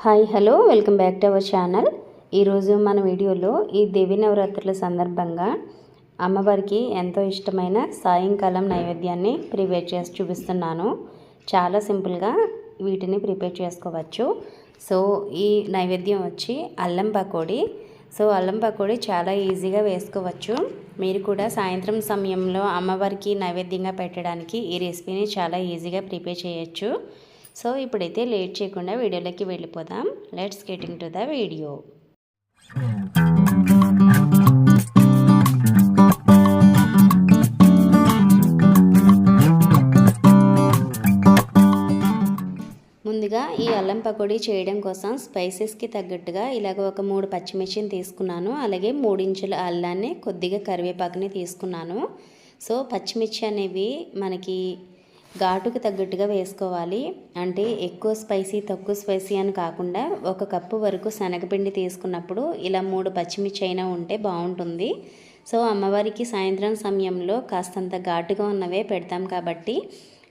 Hi hello welcome back to our channel. ఈరోజు మన వీడియోలో ఈ దేవి నవరాత్రుల సందర్భంగా అమ్మవారికి ఎంతో ఇష్టమైన సాయంకాలం నైవేద్యాన్ని ప్రిపేర్ చేసి చూపిస్తున్నాను. చాలా సింపుల్గా వీటిని ప్రిపేర్ చేసుకోవచ్చు. సో ఈ నైవేద్యం వచ్చి అల్లం పకోడీ. సో అల్లం పకోడీ చాలా ఈజీగా వేసుకోవచ్చు. మీరు కూడా సాయంత్రం సమయంలో అమ్మవారికి నైవేద్యంగా పెట్టడానికి ఈ రెసిపీని చాలా ఈజీగా ప్రిపేర్ చేయొచ్చు. సో ఇప్పుడైతే లేట్ చేయకుండా వీడియోలోకి వెళ్ళిపోదాం. Let's getting to the video ముందుగా ఈ అల్లం పకోడీ చేయడం కోసం స్పైసెస్కి తగ్గట్టుగా ఇలాగ ఒక మూడు పచ్చిమిర్చిని తీసుకున్నాను. అలాగే మూడించుల అల్లాన్ని కొద్దిగా కరివేపాకుని తీసుకున్నాను. సో పచ్చిమిర్చి అనేవి మనకి ఘాటుకు తగ్గట్టుగా వేసుకోవాలి. అంటే ఎక్కువ స్పైసీ తక్కువ స్పైసీ అని కాకుండా ఒక కప్పు వరకు శనగపిండి తీసుకున్నప్పుడు ఇలా మూడు పచ్చిమిర్చి అయినా ఉంటే బాగుంటుంది. సో అమ్మవారికి సాయంత్రం సమయంలో కాస్తంత ఘాటుగా ఉన్నవే పెడతాం కాబట్టి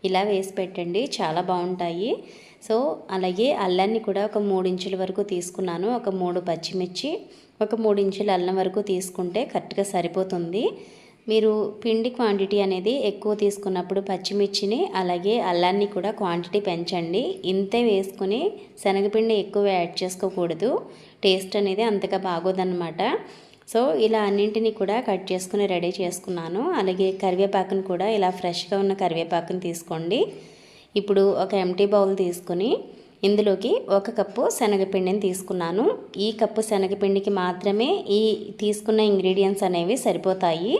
ఇలా వేసి పెట్టండి. చాలా బాగుంటాయి. సో అలాగే అల్లాన్ని కూడా ఒక మూడించుల ఇంచుల వరకు తీసుకున్నాను. ఒక మూడు పచ్చిమిర్చి ఒక మూడించుల ఇంచుల అల్లం వరకు తీసుకుంటే కరెక్ట్గా సరిపోతుంది. మీరు పిండి క్వాంటిటీ అనేది ఎక్కువ తీసుకున్నప్పుడు పచ్చిమిర్చిని అలాగే అల్లాన్ని కూడా క్వాంటిటీ పెంచండి. ఇంతే వేసుకుని శనగపిండి ఎక్కువ యాడ్ చేసుకోకూడదు. టేస్ట్ అనేది అంతగా బాగోదన్నమాట. సో ఇలా అన్నింటినీ కూడా కట్ చేసుకుని రెడీ చేసుకున్నాను. అలాగే కరివేపాకును కూడా ఇలా ఫ్రెష్గా ఉన్న కరివేపాకుని తీసుకోండి. ఇప్పుడు ఒక ఎంటీ బౌల్ తీసుకుని ఇందులోకి ఒక కప్పు శనగపిండిని తీసుకున్నాను. ఈ కప్పు శనగపిండికి మాత్రమే ఈ తీసుకున్న ఇంగ్రీడియంట్స్ అనేవి సరిపోతాయి.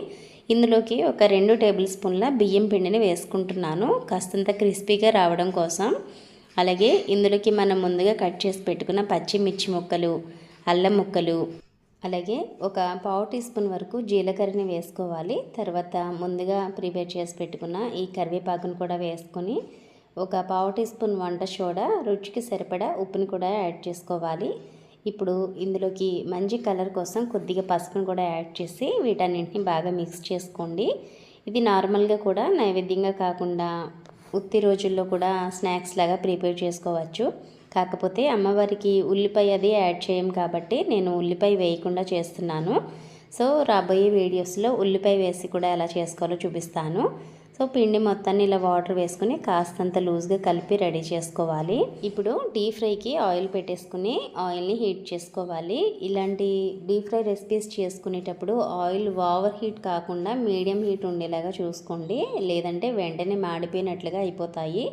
ఇందులోకి ఒక రెండు టేబుల్ స్పూన్ల బియ్యం పిండిని వేసుకుంటున్నాను. కాస్తంత క్రిస్పీగా రావడం కోసం. అలాగే ఇందులోకి మనం ముందుగా కట్ చేసి పెట్టుకున్న పచ్చిమిర్చి ముక్కలు అల్లం ముక్కలు అలాగే ఒక పావు టీ స్పూన్ వరకు జీలకర్రని వేసుకోవాలి. తర్వాత ముందుగా ప్రిపేర్ చేసి పెట్టుకున్న ఈ కరివేపాకును కూడా వేసుకొని ఒక పావు టీ స్పూన్ వంట సోడా రుచికి సరిపడా ఉప్పుని కూడా యాడ్ చేసుకోవాలి. ఇప్పుడు ఇందులోకి మంచి కలర్ కోసం కొద్దిగా పసుపును కూడా యాడ్ చేసి వీటన్నింటిని బాగా మిక్స్ చేసుకోండి. ఇది నార్మల్గా కూడా నైవేద్యంగా కాకుండా ఉత్తి రోజుల్లో కూడా స్నాక్స్ లాగా ప్రిపేర్ చేసుకోవచ్చు. కాకపోతే అమ్మవారికి ఉల్లిపాయ అది యాడ్ చేయం కాబట్టి నేను ఉల్లిపాయ వేయకుండా చేస్తున్నాను. సో రాబోయే వీడియోస్లో ఉల్లిపాయ వేసి కూడా ఎలా చేసుకోవాలో చూపిస్తాను. సో పిండి మొత్తాన్ని ఇలా వాటర్ వేసుకుని కాస్తంత లూజ్గా కలిపి రెడీ చేసుకోవాలి. ఇప్పుడు డీప్ ఫ్రైకి ఆయిల్ పెట్టేసుకుని ఆయిల్ని హీట్ చేసుకోవాలి. ఇలాంటి డీప్ ఫ్రై రెసిపీస్ చేసుకునేటప్పుడు ఆయిల్ ఓవర్ హీట్ కాకుండా మీడియం హీట్ ఉండేలాగా చూసుకోండి. లేదంటే వెంటనే మాడిపోయినట్లుగా అయిపోతాయి.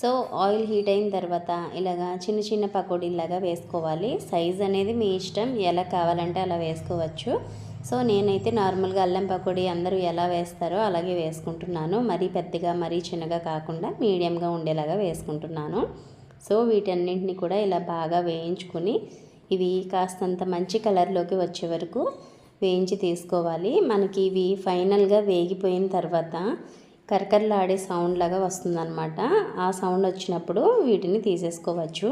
సో ఆయిల్ హీట్ అయిన తర్వాత ఇలాగా చిన్న చిన్న పకోడీలాగా వేసుకోవాలి. సైజ్ అనేది మీ ఇష్టం ఎలా కావాలంటే అలా వేసుకోవచ్చు. సో నేనైతే నార్మల్గా అల్లం పకోడీ అందరూ ఎలా వేస్తారో అలాగే వేసుకుంటున్నాను. మరీ పెద్దగా మరీ చిన్నగా కాకుండా మీడియంగా ఉండేలాగా వేసుకుంటున్నాను. సో వీటన్నింటిని కూడా ఇలా బాగా వేయించుకొని ఇవి కాస్తంత మంచి కలర్లోకి వచ్చే వరకు వేయించి తీసుకోవాలి. మనకి ఇవి ఫైనల్గా వేగిపోయిన తర్వాత కరకరలాడే సౌండ్ లాగా వస్తుందన్నమాట. ఆ సౌండ్ వచ్చినప్పుడు వీటిని తీసేసుకోవచ్చు.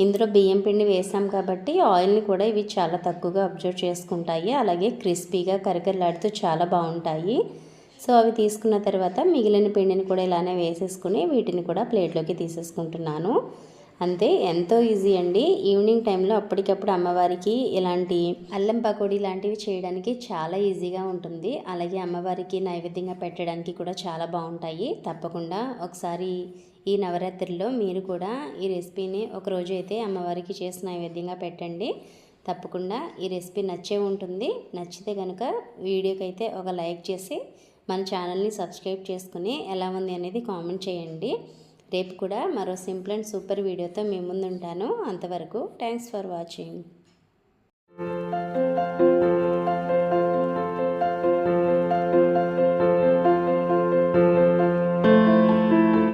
ఇందులో బియ్యం పిండి వేసాం కాబట్టి ఆయిల్ని కూడా ఇవి చాలా తక్కువగా అబ్జర్వ్ చేసుకుంటాయి. అలాగే క్రిస్పీగా కరకరలాడుతూ చాలా బాగుంటాయి. సో అవి తీసుకున్న తర్వాత మిగిలిన పిండిని కూడా ఇలానే వేసేసుకుని వీటిని కూడా ప్లేట్లోకి తీసేసుకుంటున్నాను. అంతే ఎంతో ఈజీ అండి. ఈవినింగ్ టైంలో అప్పటికప్పుడు అమ్మవారికి ఇలాంటి అల్లం పకోడీ లాంటివి చేయడానికి చాలా ఈజీగా ఉంటుంది. అలాగే అమ్మవారికి నైవేద్యంగా పెట్టడానికి కూడా చాలా బాగుంటాయి. తప్పకుండా ఒకసారి ఈ నవరాత్రిలో మీరు కూడా ఈ రెసిపీని ఒకరోజు అయితే అమ్మవారికి చేసి నైవేద్యంగా పెట్టండి. తప్పకుండా ఈ రెసిపీ నచ్చే ఉంటుంది. నచ్చితే కనుక వీడియోకి అయితే ఒక లైక్ చేసి మన ఛానల్ని సబ్స్క్రైబ్ చేసుకుని ఎలా ఉంది అనేది కామెంట్ చేయండి. రేపు కూడా మరో సింపుల్ అండ్ సూపర్ వీడియోతో మీ ముందుంటాను. అంతవరకు థ్యాంక్స్ ఫర్ వాచింగ్.